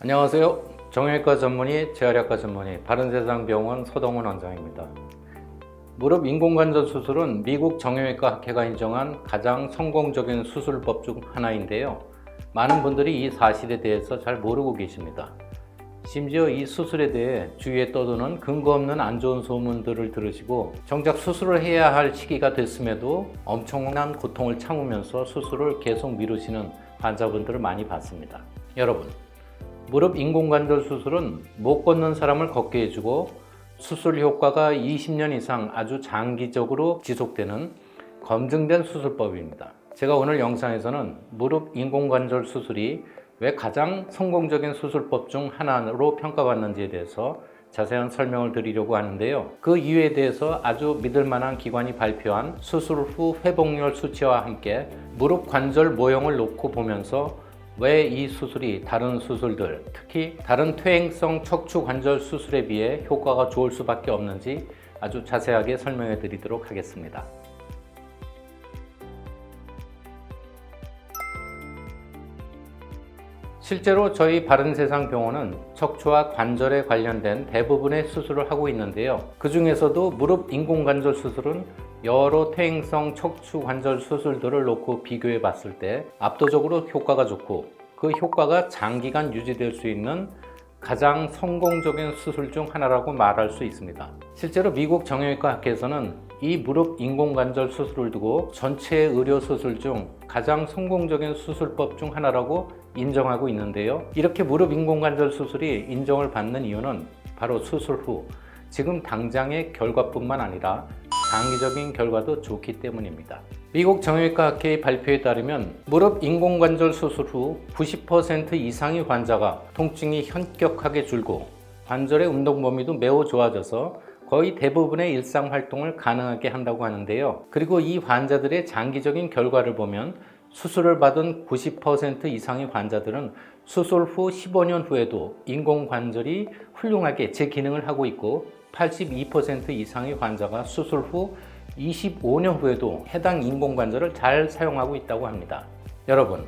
안녕하세요. 정형외과 전문의, 재활약과 전문의 바른세상병원 서동훈 원장입니다. 무릎 인공관절 수술은 미국 정형외과 학회가 인정한 가장 성공적인 수술법 중 하나인데요. 많은 분들이 이 사실에 대해서 잘 모르고 계십니다. 심지어 이 수술에 대해 주위에 떠도는 근거 없는 안 좋은 소문들을 들으시고 정작 수술을 해야 할 시기가 됐음에도 엄청난 고통을 참으면서 수술을 계속 미루시는 환자분들을 많이 봤습니다. 여러분, 무릎 인공관절 수술은 못 걷는 사람을 걷게 해주고 수술 효과가 20년 이상 아주 장기적으로 지속되는 검증된 수술법입니다. 제가 오늘 영상에서는 무릎 인공관절 수술이 왜 가장 성공적인 수술법 중 하나로 평가받는지에 대해서 자세한 설명을 드리려고 하는데요. 그 이유에 대해서 아주 믿을 만한 기관이 발표한 수술 후 회복률 수치와 함께 무릎 관절 모형을 놓고 보면서 왜 이 수술이 다른 수술들, 특히 다른 퇴행성 척추 관절 수술에 비해 효과가 좋을 수밖에 없는지 아주 자세하게 설명해 드리도록 하겠습니다. 실제로 저희 바른세상 병원은 척추와 관절에 관련된 대부분의 수술을 하고 있는데요. 그 중에서도 무릎 인공관절 수술은 여러 퇴행성 척추 관절 수술들을 놓고 비교해 봤을 때 압도적으로 효과가 좋고 그 효과가 장기간 유지될 수 있는 가장 성공적인 수술 중 하나라고 말할 수 있습니다. 실제로 미국 정형외과 학회에서는 이 무릎 인공관절 수술을 두고 전체 의료 수술 중 가장 성공적인 수술법 중 하나라고 인정하고 있는데요. 이렇게 무릎 인공관절 수술이 인정을 받는 이유는 바로 수술 후 지금 당장의 결과뿐만 아니라 장기적인 결과도 좋기 때문입니다. 미국 정형외과 학회의 발표에 따르면 무릎 인공관절 수술 후 90% 이상의 환자가 통증이 현격하게 줄고 관절의 운동 범위도 매우 좋아져서 거의 대부분의 일상 활동을 가능하게 한다고 하는데요. 그리고 이 환자들의 장기적인 결과를 보면 수술을 받은 90% 이상의 환자들은 수술 후 15년 후에도 인공관절이 훌륭하게 제 기능을 하고 있고 82% 이상의 환자가 수술 후 25년 후에도 해당 인공관절을 잘 사용하고 있다고 합니다. 여러분,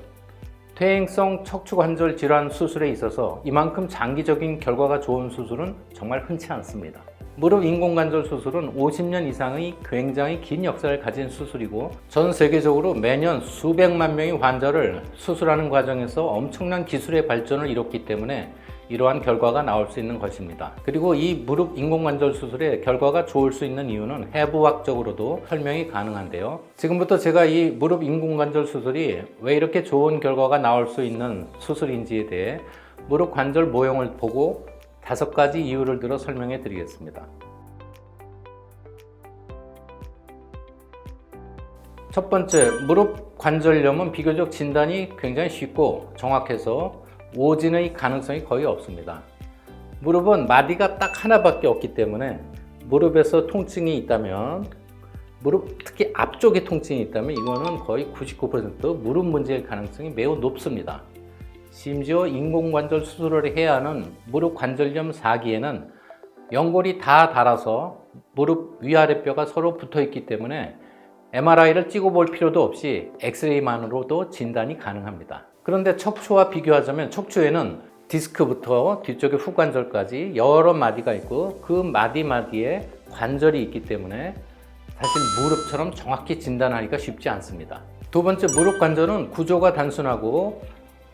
퇴행성 척추관절 질환 수술에 있어서 이만큼 장기적인 결과가 좋은 수술은 정말 흔치 않습니다. 무릎 인공관절 수술은 50년 이상의 굉장히 긴 역사를 가진 수술이고 전 세계적으로 매년 수백만 명의 환자를 수술하는 과정에서 엄청난 기술의 발전을 이뤘기 때문에 이러한 결과가 나올 수 있는 것입니다. 그리고 이 무릎 인공관절 수술의 결과가 좋을 수 있는 이유는 해부학적으로도 설명이 가능한데요. 지금부터 제가 이 무릎 인공관절 수술이 왜 이렇게 좋은 결과가 나올 수 있는 수술인지에 대해 무릎 관절 모형을 보고 다섯 가지 이유를 들어 설명해 드리겠습니다. 첫 번째, 무릎 관절염은 비교적 진단이 굉장히 쉽고 정확해서 오진의 가능성이 거의 없습니다. 무릎은 마디가 딱 하나밖에 없기 때문에 무릎에서 통증이 있다면 무릎 특히 앞쪽에 통증이 있다면 이거는 거의 99% 무릎 문제일 가능성이 매우 높습니다. 심지어 인공관절 수술을 해야 하는 무릎 관절염 4기에는 연골이 다 닳아서 무릎 위아래 뼈가 서로 붙어 있기 때문에 MRI를 찍어 볼 필요도 없이 엑스레이만으로도 진단이 가능합니다. 그런데 척추와 비교하자면 척추에는 디스크부터 뒤쪽의 후관절까지 여러 마디가 있고 그 마디 마디에 관절이 있기 때문에 사실 무릎처럼 정확히 진단하기가 쉽지 않습니다. 두 번째 무릎 관절은 구조가 단순하고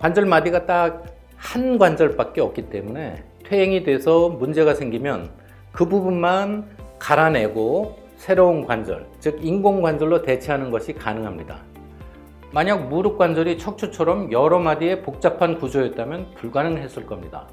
관절 마디가 딱 한 관절밖에 없기 때문에 퇴행이 돼서 문제가 생기면 그 부분만 갈아내고 새로운 관절, 즉 인공 관절로 대체하는 것이 가능합니다. 만약 무릎 관절이 척추처럼 여러 마디의 복잡한 구조였다면 불가능했을 겁니다.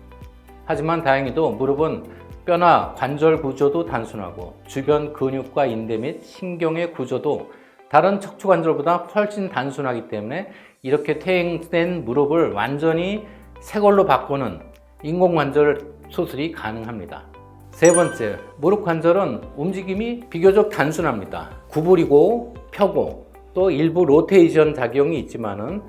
하지만 다행히도 무릎은 뼈나 관절 구조도 단순하고 주변 근육과 인대 및 신경의 구조도 다른 척추 관절보다 훨씬 단순하기 때문에 이렇게 퇴행된 무릎을 완전히 새 걸로 바꾸는 인공 관절 수술이 가능합니다. 세 번째, 무릎 관절은 움직임이 비교적 단순합니다. 구부리고 펴고 또 일부 로테이션 작용이 있지만은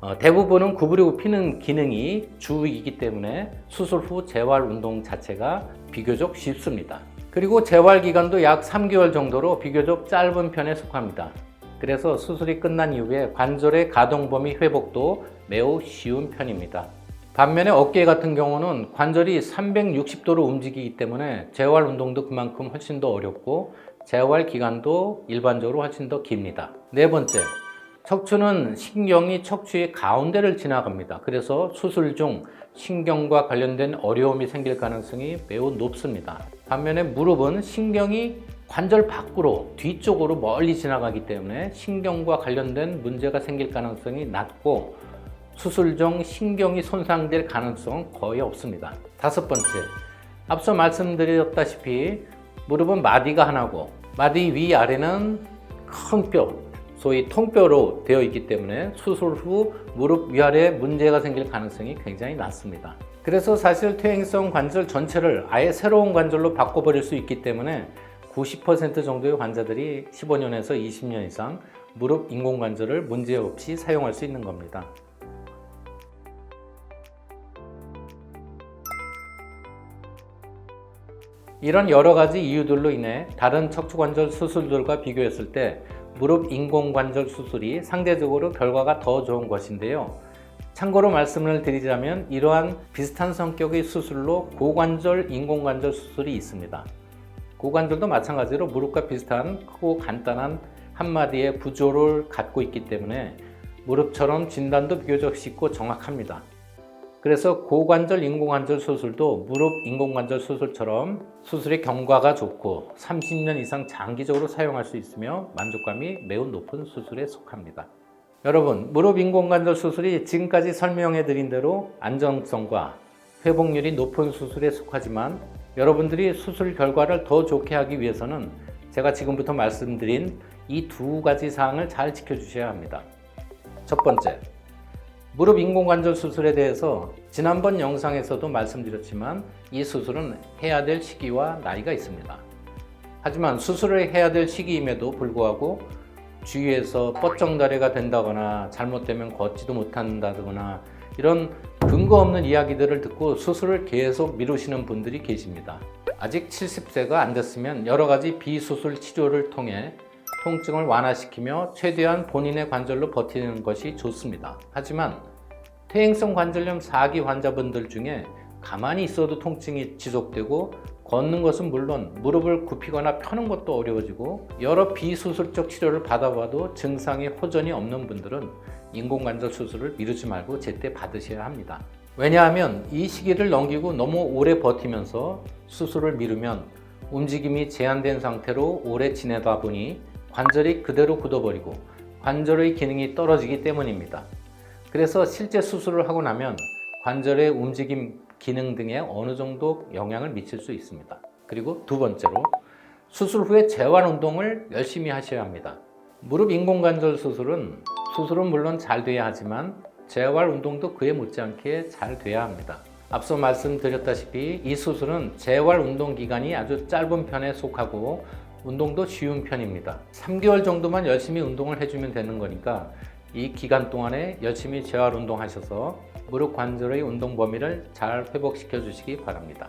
어, 대부분은 구부리고 피는 기능이 주이기 때문에 수술 후 재활 운동 자체가 비교적 쉽습니다. 그리고 재활 기간도 약 3개월 정도로 비교적 짧은 편에 속합니다. 그래서 수술이 끝난 이후에 관절의 가동 범위 회복도 매우 쉬운 편입니다. 반면에 어깨 같은 경우는 관절이 360도로 움직이기 때문에 재활 운동도 그만큼 훨씬 더 어렵고 재활 기간도 일반적으로 훨씬 더 깁니다. 네 번째, 척추는 신경이 척추의 가운데를 지나갑니다. 그래서 수술 중 신경과 관련된 어려움이 생길 가능성이 매우 높습니다. 반면에 무릎은 신경이 관절 밖으로 뒤쪽으로 멀리 지나가기 때문에 신경과 관련된 문제가 생길 가능성이 낮고 수술 중 신경이 손상될 가능성은 거의 없습니다. 다섯 번째, 앞서 말씀드렸다시피 무릎은 마디가 하나고 마디 위아래는 큰 뼈, 소위 통뼈로 되어 있기 때문에 수술 후 무릎 위아래에 문제가 생길 가능성이 굉장히 낮습니다. 그래서 사실 퇴행성 관절 전체를 아예 새로운 관절로 바꿔버릴 수 있기 때문에 90% 정도의 환자들이 15년에서 20년 이상 무릎 인공관절을 문제없이 사용할 수 있는 겁니다. 이런 여러 가지 이유들로 인해 다른 척추관절 수술들과 비교했을 때 무릎 인공관절 수술이 상대적으로 결과가 더 좋은 것인데요. 참고로 말씀을 드리자면 이러한 비슷한 성격의 수술로 고관절 인공관절 수술이 있습니다. 고관절도 마찬가지로 무릎과 비슷한 크고 간단한 한마디의 구조를 갖고 있기 때문에 무릎처럼 진단도 비교적 쉽고 정확합니다. 그래서 고관절 인공관절 수술도 무릎 인공관절 수술처럼 수술의 경과가 좋고 30년 이상 장기적으로 사용할 수 있으며 만족감이 매우 높은 수술에 속합니다. 여러분, 무릎 인공관절 수술이 지금까지 설명해 드린 대로 안정성과 회복률이 높은 수술에 속하지만 여러분들이 수술 결과를 더 좋게 하기 위해서는 제가 지금부터 말씀드린 이 두 가지 사항을 잘 지켜주셔야 합니다. 첫 번째, 무릎 인공관절 수술에 대해서 지난번 영상에서도 말씀드렸지만 이 수술은 해야 될 시기와 나이가 있습니다. 하지만 수술을 해야 될 시기임에도 불구하고 주위에서 뻗정다리가 된다거나 잘못되면 걷지도 못한다거나 이런 근거 없는 이야기들을 듣고 수술을 계속 미루시는 분들이 계십니다. 아직 70세가 안 됐으면 여러 가지 비수술 치료를 통해 통증을 완화시키며 최대한 본인의 관절로 버티는 것이 좋습니다. 하지만 퇴행성 관절염 4기 환자분들 중에 가만히 있어도 통증이 지속되고 걷는 것은 물론 무릎을 굽히거나 펴는 것도 어려워지고 여러 비수술적 치료를 받아봐도 증상이 호전이 없는 분들은 인공관절 수술을 미루지 말고 제때 받으셔야 합니다. 왜냐하면 이 시기를 넘기고 너무 오래 버티면서 수술을 미루면 움직임이 제한된 상태로 오래 지내다 보니 관절이 그대로 굳어버리고 관절의 기능이 떨어지기 때문입니다. 그래서 실제 수술을 하고 나면 관절의 움직임 기능 등에 어느 정도 영향을 미칠 수 있습니다. 그리고 두 번째로 수술 후에 재활 운동을 열심히 하셔야 합니다. 무릎 인공관절 수술은 수술은 물론 잘 돼야 하지만 재활 운동도 그에 못지않게 잘 돼야 합니다. 앞서 말씀드렸다시피 이 수술은 재활 운동 기간이 아주 짧은 편에 속하고 운동도 쉬운 편입니다. 3개월 정도만 열심히 운동을 해주면 되는 거니까 이 기간 동안에 열심히 재활 운동하셔서 무릎 관절의 운동 범위를 잘 회복시켜 주시기 바랍니다.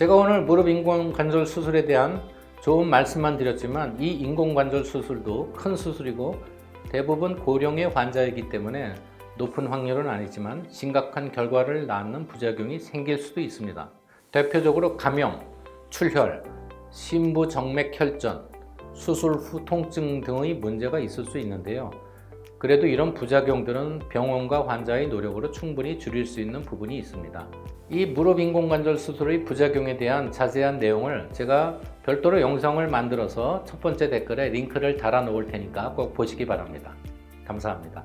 제가 오늘 무릎 인공관절 수술에 대한 좋은 말씀만 드렸지만 이 인공관절 수술도 큰 수술이고 대부분 고령의 환자이기 때문에 높은 확률은 아니지만 심각한 결과를 낳는 부작용이 생길 수도 있습니다. 대표적으로 감염, 출혈, 심부 정맥 혈전, 수술 후 통증 등의 문제가 있을 수 있는데요. 그래도 이런 부작용들은 병원과 환자의 노력으로 충분히 줄일 수 있는 부분이 있습니다. 이 무릎 인공관절 수술의 부작용에 대한 자세한 내용을 제가 별도로 영상을 만들어서 첫 번째 댓글에 링크를 달아 놓을 테니까 꼭 보시기 바랍니다. 감사합니다.